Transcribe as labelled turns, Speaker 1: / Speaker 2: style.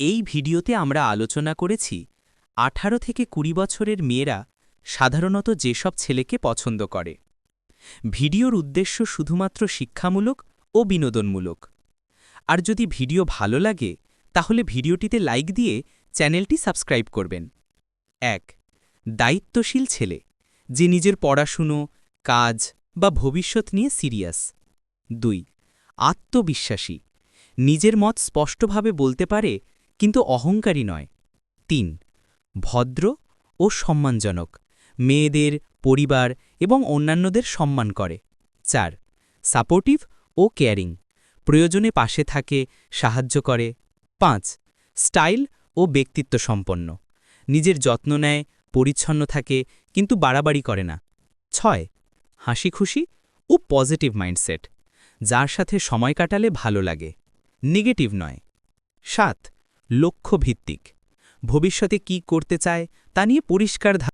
Speaker 1: এই ভিডিওতে আমরা আলোচনা করেছি আঠারো থেকে কুড়ি বছরের মেয়েরা সাধারণত যেসব ছেলেকে পছন্দ করে। ভিডিওর উদ্দেশ্য শুধুমাত্র শিক্ষামূলক ও বিনোদনমূলক। আর যদি ভিডিও ভালো লাগে, তাহলে ভিডিওটিতে লাইক দিয়ে চ্যানেলটি সাবস্ক্রাইব করবেন। এক, দায়িত্বশীল ছেলে, যে নিজের পড়াশুনো, কাজ বা ভবিষ্যৎ নিয়ে সিরিয়াস। দুই, আত্মবিশ্বাসী, নিজের মত স্পষ্টভাবে বলতে পারে কিন্তু অহংকারী নয়। তিন, ভদ্র ও সম্মানজনক। মেয়েদের, পরিবার এবং অন্যান্যদের সম্মান করে। চার সাপোর্টিভ ও কেয়ারিং প্রয়োজনে পাশে থাকে, সাহায্য করে। পাঁচ স্টাইল ও ব্যক্তিত্ব সম্পন্ন। নিজের যত্ন নেয়, পরিচ্ছন্ন থাকে, কিন্তু বাড়াবাড়ি করে না। ছয় হাসি খুশি ও পজিটিভ মাইন্ডসেট যার সাথে সময় কাটালে ভালো লাগে। নেগেটিভ নয়। সাত লক্ষ্যভিত্তিক। ভবিষ্যতে কি করতে চায় তা নিয়ে পরিষ্কার